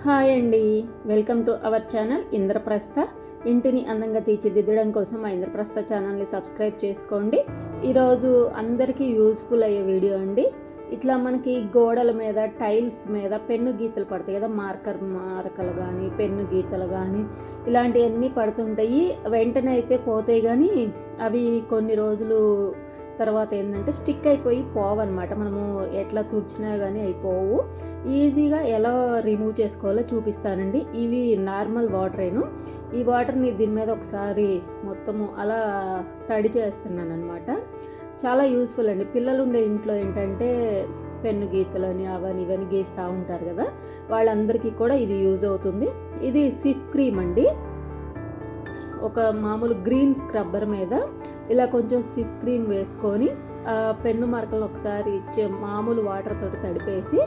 Hi అండి. Welcome to our channel Indraprastha. ఇంటిని అందంగా తీర్చిదిద్దడం కోసం మా ఇంద్రప్రస్థ ఛానల్ని సబ్స్క్రైబ్ చేసుకోండి. ఈరోజు అందరికీ యూస్ఫుల్ అయ్యే వీడియో అండి. ఇట్లా మనకి గోడల మీద టైల్స్ మీద పెన్ను గీతలు పడతాయి కదా మార్కర్ మార్కలు కానీ పెన్ను గీతలు కానీ ఇలాంటివన్నీ పడుతుంటాయి. వెంటనే అయితే పోతాయి కానీ అవి కొన్ని రోజులు తర్వాత ఏంటంటే స్టిక్ అయిపోయి పోవన్నమాట మనము ఎట్లా తుడిచినా కానీ అయిపోవు. ఈజీగా ఎలా రిమూవ్ చేసుకోవాలో చూపిస్తానండి. ఇవి నార్మల్ వాటరేను. ఈ వాటర్ని దీని మీద ఒకసారి మొత్తము అలా తడి చేస్తున్నాను అనమాట చాలా యూస్ఫుల్ అండి. పిల్లలు ఉండే ఇంట్లో ఏంటంటే పెన్ను గీతలని అవని ఇవన్నీ గీస్తూ ఉంటారు కదా వాళ్ళందరికీ కూడా ఇది యూజ్ అవుతుంది. ఇది సిఫ్ క్రీమ్ అండి. ఒక మామూలు గ్రీన్ స్క్రబ్బర్ మీద ఇలా కొంచెం సిఫ్ క్రీమ్ వేసుకొని పెన్ను మార్కలను ఒకసారి ఇచ్చే మామూలు వాటర్ తోటి తడిపేసి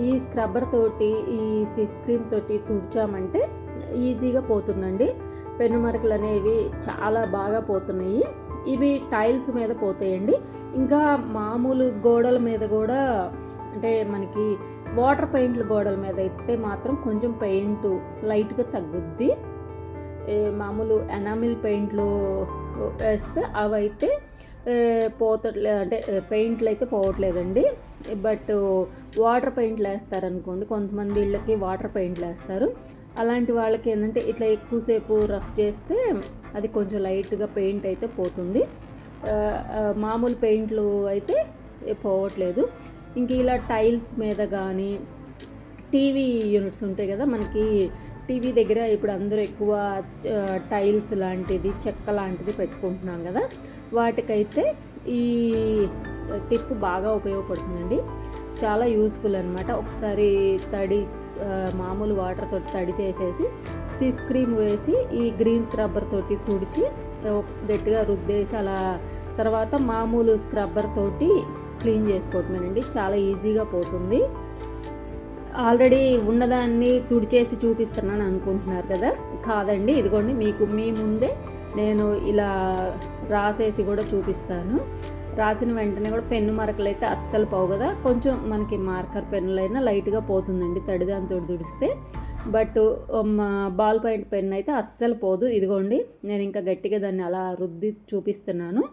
ఈ స్క్రబ్బర్ తోటి ఈ సిఫ్ క్రీమ్ తోటి తుడిచామంటే ఈజీగా పోతుందండి. పెన్ను మరకలు అనేవి చాలా బాగా పోతున్నాయి. ఇవి టైల్స్ మీద పోతాయండి. ఇంకా మామూలు గోడల మీద కూడా అంటే మనకి వాటర్ పెయింట్లు గోడల మీద అయితే మాత్రం కొంచెం పెయింట్ లైట్గా తగ్గుద్ది. మామూలు ఎనామిల్ పెయింట్లు వేస్తే అవైతే పోతట్లే అంటే పెయింట్లు అయితే పోవట్లేదండి. బట్ వాటర్ పెయింట్లు వేస్తారనుకోండి కొంతమంది ఇళ్ళకి వాటర్ పెయింట్లు వేస్తారు. అలాంటి వాళ్ళకి ఏంటంటే ఇట్లా ఎక్కువసేపు రఫ్ చేస్తే అది కొంచెం లైట్గా పెయింట్ అయితే పోతుంది. మామూలు పెయింట్లు అయితే పోవట్లేదు. ఇంక ఇలా టైల్స్ మీద కానీ టీవీ యూనిట్స్ ఉంటాయి కదా మనకి టీవీ దగ్గర ఇప్పుడు అందరూ ఎక్కువ టైల్స్ లాంటిది చెక్క లాంటిది పెట్టుకుంటున్నాం కదా. వాటికైతే ఈ టిప్ బాగా ఉపయోగపడుతుందండి. చాలా యూస్ఫుల్ అనమాట ఒకసారి తడి మామూలు వాటర్ తోటి తడి చేసేసి సిఫ్ క్రీమ్ వేసి ఈ గ్రీన్ స్క్రబ్బర్ తోటి తుడిచి గట్టిగా రుద్దేసి అలా తర్వాత మామూలు స్క్రబ్బర్ తోటి క్లీన్ చేసుకోవటమేనండి. చాలా ఈజీగా పోతుంది. ఆల్రెడీ ఉన్నదాన్ని తుడిచేసి చూపిస్తున్నాను అనుకుంటున్నారు కదా? కాదండి ఇదిగోండి మీకు మీ ముందే నేను ఇలా రాసేసి కూడా చూపిస్తాను. రాసిన వెంటనే కూడా పెన్ను మరకలు అయితే అస్సలు పోవు కదా? కొంచెం మనకి మార్కర్ పెన్నులైనా లైట్గా పోతుందండి తడిదాంతో తుడిస్తే. బట్ బాల్ పాయింట్ పెన్ అయితే అస్సలు పోదు. ఇదిగోండి నేను ఇంకా గట్టిగా దాన్ని అలా రుద్ది చూపిస్తున్నాను.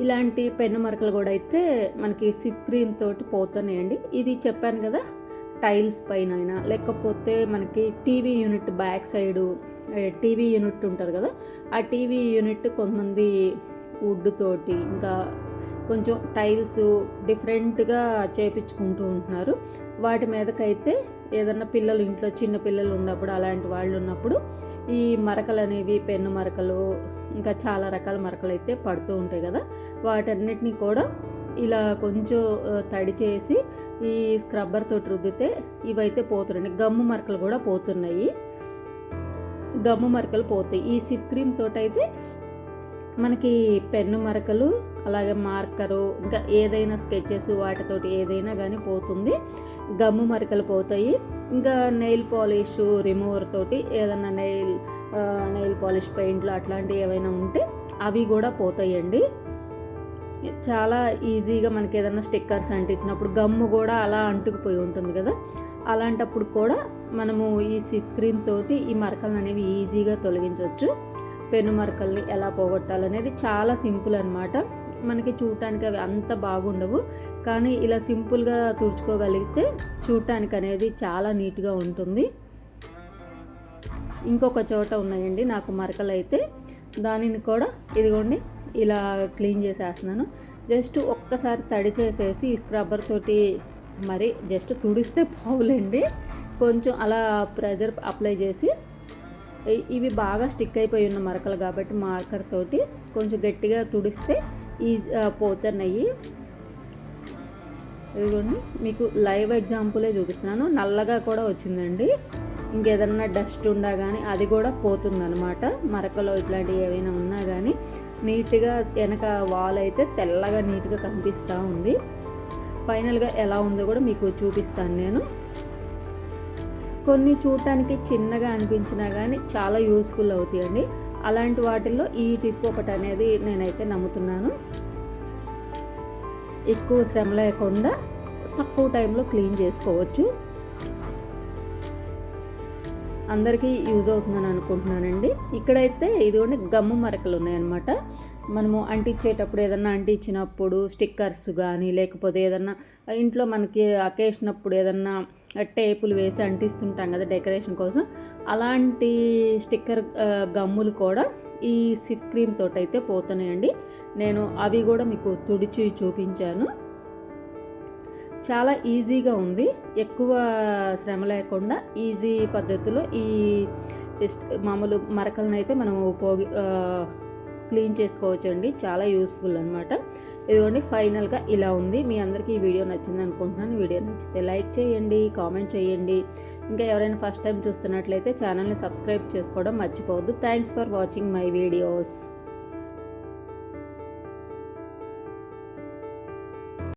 ఇలాంటి పెన్ను మరకలు కూడా అయితే మనకి సిప్ క్రీమ్ తోటి పోతున్నాయండి. ఇది చెప్పాను కదా టైల్స్ పైన అయినా లేకపోతే మనకి TV unit back side TV unit ఉంటారు కదా ఆ టీవీ యూనిట్ కొంతమంది వుడ్ తోటి ఇంకా కొంచెం టైల్స్ డిఫరెంట్గా చేపించుకుంటూ ఉంటున్నారు. వాటి మీదకైతే ఏదన్నా పిల్లలు ఇంట్లో చిన్న పిల్లలు ఉన్నప్పుడు అలాంటి వాళ్ళు ఉన్నప్పుడు ఈ మరకలు అనేవి పెన్ను మరకలు ఇంకా చాలా రకాల మరకలు అయితే పడుతూ ఉంటాయి కదా. వాటన్నిటిని కూడా ఇలా కొంచెం తడి చేసి ఈ స్క్రబ్బర్ తోటి రుద్దితే ఇవైతే పోతున్నాయి. గమ్ము మరకలు కూడా పోతున్నాయి. గమ్ము మరకలు పోతాయి. ఈ సిఫ్ క్రీమ్ తోటి అయితే మనకి పెన్ను మరకలు అలాగే మార్కరు ఇంకా ఏదైనా స్కెచెస్ వాటితోటి ఏదైనా కానీ పోతుంది. గమ్ము మరకలు పోతాయి. ఇంకా నెయిల్ పాలిష్ రిమూవర్ తోటి ఏదైనా నెయిల్ నెయిల్ పాలిష్ పెయింట్లు అట్లాంటివి ఏవైనా ఉంటే అవి కూడా పోతాయండి. చాలా ఈజీగా మనకి ఏదైనా స్టిక్కర్స్ అంటించినప్పుడు గమ్ము కూడా అలా అంటుకుపోయి ఉంటుంది కదా. అలాంటప్పుడు కూడా మనము ఈ సిఫ్ క్రీమ్ తోటి ఈ మరకలు అనేవి ఈజీగా తొలగించవచ్చు పెను మరకల్ని ఎలా పోగొట్టాలనేది చాలా సింపుల్ అనమాట మనకి చూడటానికి అవి అంత బాగుండవు. కానీ ఇలా సింపుల్గా తుడుచుకోగలిగితే చూడటానికి అనేది చాలా నీట్గా ఉంటుంది. ఇంకొక చోట ఉన్నాయండి నాకు మరకలు అయితే దానిని కూడా ఇదిగోండి ఇలా క్లీన్ చేసేస్తున్నాను. జస్ట్ ఒక్కసారి తడి చేసేసి స్క్రబ్బర్ తోటి మరి జస్ట్ తుడిస్తే పోవులేండి. కొంచెం అలా ప్రెజర్ అప్లై చేసి ఇవి బాగా స్టిక్ అయిపోయి ఉన్న మరకలు కాబట్టి మార్కర్ తోటి కొంచెం గట్టిగా తుడిస్తే ఈజీ పోతున్నాయి ఇదిగోండి మీకు లైవ్ ఎగ్జాంపులే చూపిస్తున్నాను. నల్లగా కూడా వచ్చిందండి. ఇంకేదన్నా డస్ట్ ఉన్నా కానీ అది కూడా పోతుందనమాట మరకలో ఇట్లాంటివి ఏవైనా ఉన్నా కానీ నీట్గా వెనక వాల్ అయితే తెల్లగా నీట్గా కనిపిస్తూ ఉంది. ఫైనల్గా ఎలా ఉందో కూడా మీకు చూపిస్తాను నేను. కొన్ని చూడటానికి చిన్నగా అనిపించినా కానీ చాలా యూస్ఫుల్ అవుతాయండి. అలాంటి వాటిల్లో ఈ టిప్ ఒకటి అనేది నేనైతే నమ్ముతున్నాను. ఎక్కువ శ్రమ లేకుండా తక్కువ టైంలో క్లీన్ చేసుకోవచ్చు. అందరికీ యూజ్ అవుతుందని అనుకుంటున్నానండి. ఇక్కడైతే ఇదిగోండి గమ్ము మరకలు ఉన్నాయన్నమాట. మనము అంటించేటప్పుడు ఏదన్నా అంటించినప్పుడు స్టిక్కర్స్ కానీ లేకపోతే ఏదన్నా ఇంట్లో మనకి అకేసినప్పుడు ఏదన్నా టేపులు వేసి అంటిస్తుంటాం కదా డెకరేషన్ కోసం అలాంటి స్టిక్కర్ గమ్ములు కూడా ఈ సిఫ్ క్రీమ్ తోటైతే అయితే పోతున్నాయండి. నేను అవి కూడా మీకు తుడిచి చూపించాను. చాలా ఈజీగా ఉంది. ఎక్కువ శ్రమ లేకుండా ఈజీ పద్ధతిలో ఈ మామూలు మరకలను అయితే మనం పోగి క్లీన్ చేసుకోవచ్చు అండి చాలా యూస్ఫుల్ అనమాట ఇదిగోండి ఫైనల్గా ఇలా ఉంది. మీ అందరికీ ఈ వీడియో నచ్చింది అనుకుంటున్నాను. వీడియో నచ్చితే లైక్ చేయండి కామెంట్ చేయండి. ఇంకా ఎవరైనా ఫస్ట్ టైం చూస్తున్నట్లయితే ఛానల్ని సబ్స్క్రైబ్ చేసుకోవడం మర్చిపోవద్దు. Thanks for watching my videos.